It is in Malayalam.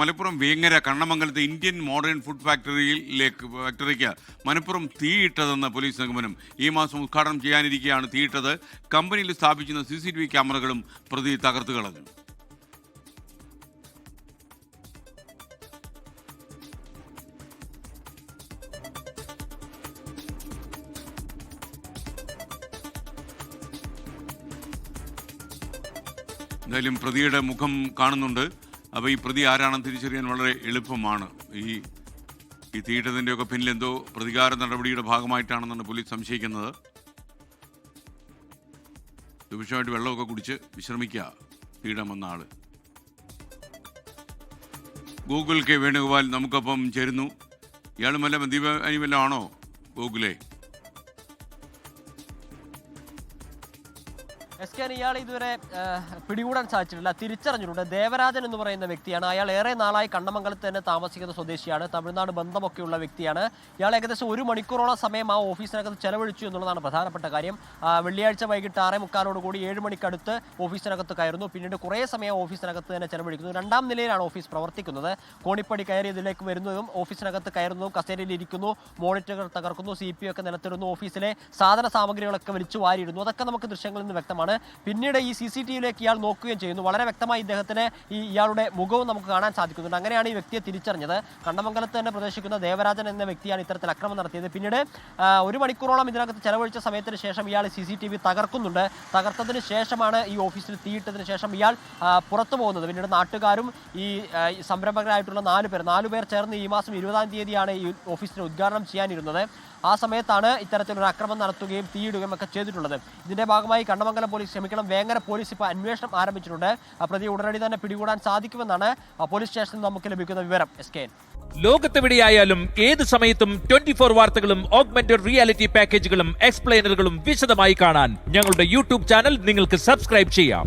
മലപ്പുറം വേങ്ങര കണ്ണമംഗലത്തെ ഇന്ത്യൻ മോഡേൺ ഫുഡ് ഫാക്ടറിയിലേക്ക് ഫാക്ടറിക്ക് മലപ്പുറം തീയിട്ടതെന്ന് പോലീസ് നിഗമനം ഈ മാസം ഉദ്ഘാടനം ചെയ്യാനിരിക്കെയാണ് തീയിട്ടത് കമ്പനിയിൽ സ്ഥാപിച്ചിരുന്ന സി സി ടി വി ക്യാമറകളും പ്രതി തകർത്തു കളഞ്ഞു. എന്തായാലും പ്രതിയുടെ മുഖം കാണുന്നുണ്ട്. അപ്പോൾ ഈ പ്രതി ആരാണെന്ന് തിരിച്ചറിയാൻ വളരെ എളുപ്പമാണ്. ഈ ഈ തീയിട്ടതിന്റെയൊക്കെ പിന്നിൽ എന്തോ പ്രതികാര നടപടിയുടെ ഭാഗമായിട്ടാണെന്നാണ് പോലീസ് സംശയിക്കുന്നത്. സുഭിക്ഷമായിട്ട് വെള്ളമൊക്കെ കുടിച്ച് വിശ്രമിക്കുക തീടം വന്ന ആൾ. ഗൂഗിൾ കെ വേണുഗോപാൽ നമുക്കൊപ്പം ചേരുന്നു. ഇയാളും വല്ല മദ്യപാനി വല്ലതാണോ ഗൂഗിളെ? എസ് കെ ഇയാൾ ഇതുവരെ പിടികൂടാൻ സാധിച്ചിട്ടില്ല. തിരിച്ചറിഞ്ഞിട്ടുണ്ട്. ദേവരാജൻ എന്ന് പറയുന്ന വ്യക്തിയാണ്. അയാൾ ഏറെ നാളായി കണ്ണമംഗലത്ത് തന്നെ താമസിക്കുന്ന സ്വദേശിയാണ്. തമിഴ്നാട് ബന്ധമൊക്കെയുള്ള വ്യക്തിയാണ്. ഇയാൾ ഏകദേശം ഒരു മണിക്കൂറോളം സമയം ആ ഓഫീസിനകത്ത് ചെലവഴിച്ചു എന്നുള്ളതാണ് പ്രധാനപ്പെട്ട കാര്യം. വെള്ളിയാഴ്ച വൈകിട്ട് ആറേ മുക്കാലോട് കൂടി ഏഴ് മണിക്കടുത്ത് ഓഫീസിനകത്ത് കയറുന്നു. പിന്നീട് കുറേ സമയം ഓഫീസിനകത്ത് തന്നെ ചെലവഴിക്കുന്നു. രണ്ടാം നിലയിലാണ് ഓഫീസ് പ്രവർത്തിക്കുന്നത്. കോണിപ്പടി കയറി ഇതിലേക്ക് വരുന്നതും ഓഫീസിനകത്ത് കയറുന്നതും കസേരയിൽ ഇരിക്കുന്നു. മോണിറ്ററുകൾ തകർക്കുന്നു. സി പി ഒക്കെ നിലത്തിടുന്നു. ഓഫീസിലെ സാധന സാമഗ്രികളൊക്കെ വലിച്ചു വാരിയിടുന്നു. അതൊക്കെ നമുക്ക് ദൃശ്യങ്ങളിൽ നിന്ന് വ്യക്തമാണ്. പിന്നീട് ഈ സി സി ടി വിയിലേക്ക് ഇയാൾ നോക്കുകയും ചെയ്യുന്നു. വളരെ വ്യക്തമായി ഇദ്ദേഹത്തിന് ഈ ഇയാളുടെ മുഖവും നമുക്ക് കാണാൻ സാധിക്കുന്നുണ്ട്. അങ്ങനെയാണ് ഈ വ്യക്തിയെ തിരിച്ചറിഞ്ഞത്. കണ്ണമംഗലത്ത് തന്നെ പ്രവേശിക്കുന്ന ദേവരാജൻ എന്ന വ്യക്തിയാണ് ഇത്തരത്തിൽ അക്രമം നടത്തിയത്. പിന്നീട് ഒരു മണിക്കൂറോളം ഇതിനകത്ത് ചെലവഴിച്ച സമയത്തിന് ശേഷം ഇയാൾ സി സി ടി വി തകർക്കുന്നുണ്ട്. തകർത്തതിന് ശേഷമാണ് ഈ ഓഫീസിൽ തീയിട്ടതിന് ശേഷം ഇയാൾ പുറത്തു പോകുന്നത്. പിന്നീട് നാട്ടുകാരും ഈ ഈ സംരംഭകരായിട്ടുള്ള നാല് പേർ നാലു പേർ ചേർന്ന് ഈ മാസം ഇരുപതാം തീയതിയാണ് ഈ ഓഫീസിന് ഉദ്ഘാടനം ചെയ്യാനിരുന്നത്. ആ സമയത്താണ് ഇത്തരത്തിലൊരു അക്രമം നടത്തുകയും തീയിടുകയും ഒക്കെ ചെയ്തിട്ടുള്ളത്. ഇതിന്റെ ഭാഗമായി കണ്ണമംഗലം പോലീസ് ക്ഷമിക്കണം. വേങ്ങര പോലീസ് ഇപ്പോൾ അന്വേഷണം ആരംഭിച്ചിട്ടുണ്ട്. പ്രതി ഉടനടി തന്നെ പിടികൂടാൻ സാധിക്കുമെന്നാണ് പോലീസ് സ്റ്റേഷനിൽ നമുക്ക് ലഭിക്കുന്ന വിവരം. എസ് കെ ലോകത്തെവിടെയായാലും ഏത് സമയത്തും ട്വന്റി ഫോർ വാർത്തകളും ഓഗ്മെന്റഡ് റിയാലിറ്റി പാക്കേജുകളും എക്സ്പ്ലെയിനറുകളും വിശദമായി കാണാൻ ഞങ്ങളുടെ യൂട്യൂബ് ചാനൽ നിങ്ങൾക്ക് സബ്സ്ക്രൈബ് ചെയ്യാം.